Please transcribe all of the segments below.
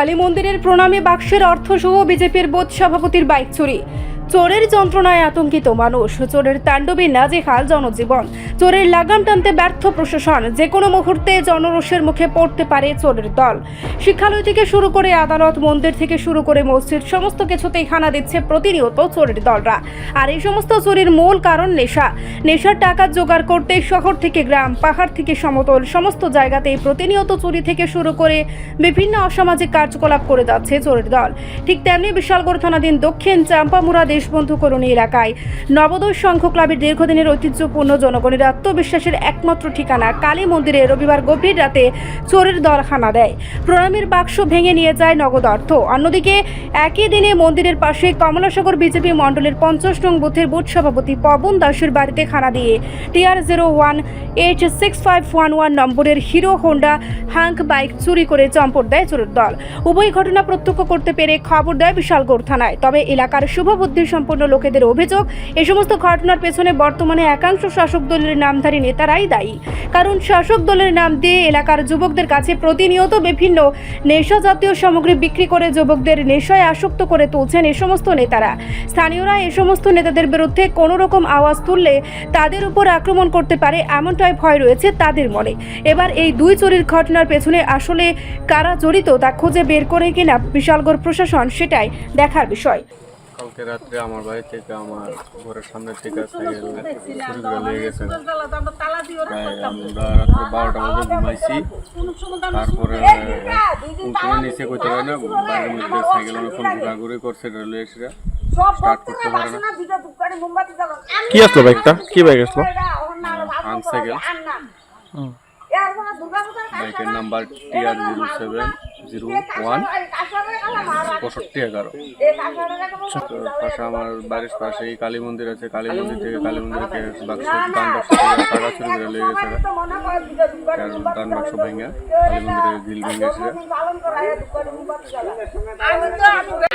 কালী মন্দিরের প্রণামে বাক্সের অর্থসহ বিজেপির বোধ সভাপতির বাইক চুরি। চোরের যন্ত্রণায় আতঙ্কিত মানুষ। চোরের তাণ্ডবে নাজেহাল জনজীবন। চোরের লাগাম টানতে ব্যর্থ প্রশাসন। যে কোনো মুহূর্তে জনরোষের মুখে পড়তে পারে চোরের দল। শিক্ষালয় থেকে শুরু করে আদালত, মন্দির থেকে শুরু করে মসজিদ, সমস্ত কিছুতেই হানা দিচ্ছে প্রতিনিয়ত চোরের দলরা। আর এই সমস্ত চোরের মূল কারণ নেশা। নেশার টাকা জোগাড় করতে শহর থেকে গ্রাম, পাহাড় থেকে সমতল, সমস্ত জায়গাতেই প্রতিনিয়ত চুরি থেকে শুরু করে বিভিন্ন অসামাজিক কার্যকলাপ করে যাচ্ছে চোরের দল। ঠিক তেমনি বিশালগড় থানাধীন দক্ষিণ চাম্পামুড়া দেশবন্ধু কলোনি এলাকায়। নবোদয় সংঘ ক্লাবের দীর্ঘদিনের ঐতিহ্যপূর্ণ জনগণের আত্মবিশ্বাসের একমাত্র ঠিকানা কালী মন্দিরে রবিবার গভীর রাতে চোরের দল হানা দেয়। প্রণামীর বাক্স ভেঙে নিয়ে যায় নগদ অর্থ। অন্যদিকে, একই দিনে মন্দিরের পাশে কমলাসাগর বিজেপি মণ্ডলের পঞ্চাশ নং বুথের বুথ সভাপতি পবন দাসের বাড়িতে খানা দিয়ে TR zero one eight six five one one নম্বরের হিরো হোন্ডা হাঙ্ক বাইক চুরি করে চম্পট দেয় চোরের দল। উভয় ঘটনা প্রত্যক্ষ করতে পেরে খবর দেয় বিশালগড় থানায়। তবে এলাকার শুভবুদ্ধি সম্পন্ন লোকেদের অভিযোগ, এ সমস্ত ঘটনার পেছনে বর্তমানে একাংশ শাসক দলের নামধারী নেতারাই দায়ী। কারণ শাসক দলের নাম দিয়ে এলাকার যুবকদের কাছে প্রতিনিয়ত বিভিন্ন নেশা জাতীয় সামগ্রী বিক্রি করে যুবকদের নেশায় আসক্ত করে তুলছেন এ সমস্ত নেতারা। স্থানীয়রা এ সমস্ত নেতাদের বিরুদ্ধে কোনো রকম আওয়াজ তুললে তাদের উপর আক্রমণ করতে পারে এমনটাই ভয় রয়েছে তাদের মনে। এবার এই দুই চুরির ঘটনার পেছনে আসলে কারা জড়িত তা খুঁজে বের করে কিনা বিশালগড় প্রশাসন সেটাই দেখার বিষয়। কালকে রাত্রে আমার বাড়ি থেকে আমার ঘরের সামনে থেকে সাইকেল চুরি করে লেগে গেছে। আমরা রাত্রে বারোটা বাজে ঘুমাইছি। তারপরে কোন নিচে করতে পারে না বাড়ির মধ্যে সাইকেল অনেকক্ষণ ঘোরাঘুরি করছে রেলওয়ে এসে। স্টার্ট করতে পারে না। কি আসলো বাইকটা? কি বাইক আসলো? আনসাইকেল বাইকের number TR zero seven zero one. পঁয়ষট্টি এগারো। পাশে আমার বাড়ির পাশেই কালী মন্দির আছে কালী মন্দির থেকে কালী মন্দিরকে বাক্স দান বাক্স থেকে টাকা চুরি করে লেগে গেছে। দান বাক্স ভেঙে কালী ভেঙে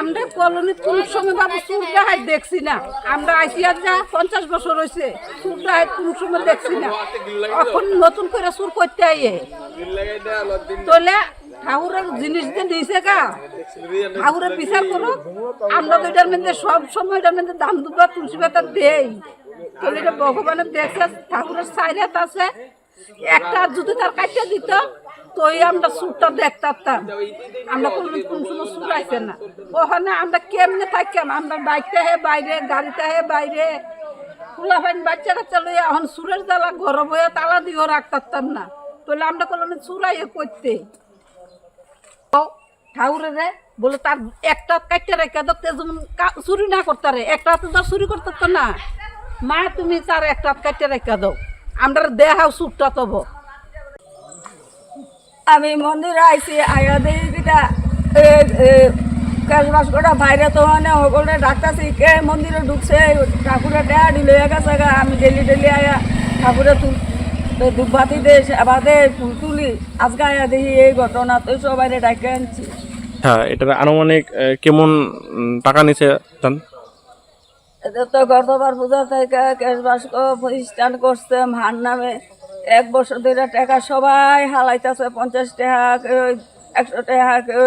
আমরা কলোনি কোন সময় বাবু চুর দেখছি না। আমরা আইসিয়া যা পঞ্চাশ বছর হয়েছে চুর ডাহাই কোন সময় দেখছি না। এখন নতুন করে চুর করতে আইয়ে। তোলে ঠাকুরের জিনিস দিয়ে দিয়েছে গা ঠাকুরের বিচার করো। আমরা তো এটার মধ্যে সব সময় এটার মধ্যে দাম দুবা তুলসী পাতা দেই। তাহলে এটা ভগবানের দেখছে, ঠাকুরের সাইরাত আছে। একটা যদি তার কাটিয়ে দিত তো এই আমরা সুরটা দেখতাম। আমরা কোনো কোন সময় সুর আইছে না। ওখানে আমরা কেমনে থাকতাম? আমরা বাইকটা হে বাইরে, গাড়িটা হে বাইরে। খোলা ফাইন বাচ্চা কাচ্চা লইয়া এখন সুরের জ্বালা ঘর বইয়া তালা দিয়েও রাখতাম না। তাহলে আমরা কোনো চুরাইয়ে করতে। ঠাকুরে রে, বলে তার একটা কাটতে রেখে দেখতে যেমন চুরি না করতে রে একটা হাতে তো চুরি করতে তো না। মা, তুমি তার একটা হাত কাটতে রেখে দাও, আমরা দেহাও সুরটা তব। আমি মন্দিরে আইছি, আয়া দেই কিটা কাজবাস করা বাইরে তো মানে সকলে ডাক্তারছি কে মন্দিরে ঢুকছে, ঠাকুরের দেয়া দিলে গেছে আমি ডেলি ডেলি আয়া ঠাকুরে তুল দুবাতি দে আবার দে ফুল তুলি আজকে আয়া দেখি এই ঘটনা তো সবাই ডাকে আনছি। হ্যাঁ এটার আনুমানিক কেমন টাকা নিচে জান? এটা তো গতবার পূজা থেকে কেশবাস প্রতিষ্ঠান করছে মার নামে এক বছর ধরে টাকা সবাই হালাইতেছে পঞ্চাশ টাকা কেউ একশো টাকা কেউ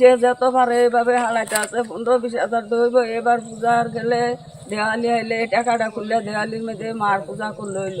যে যত পারে এইভাবে হালাইতে আছে পনেরো বিশ হাজার ধরব এবার পূজার গেলে দেওয়ালি আইলে এই টাকাটা খুললে দেওয়ালির মধ্যে মার পূজা করলে হইল।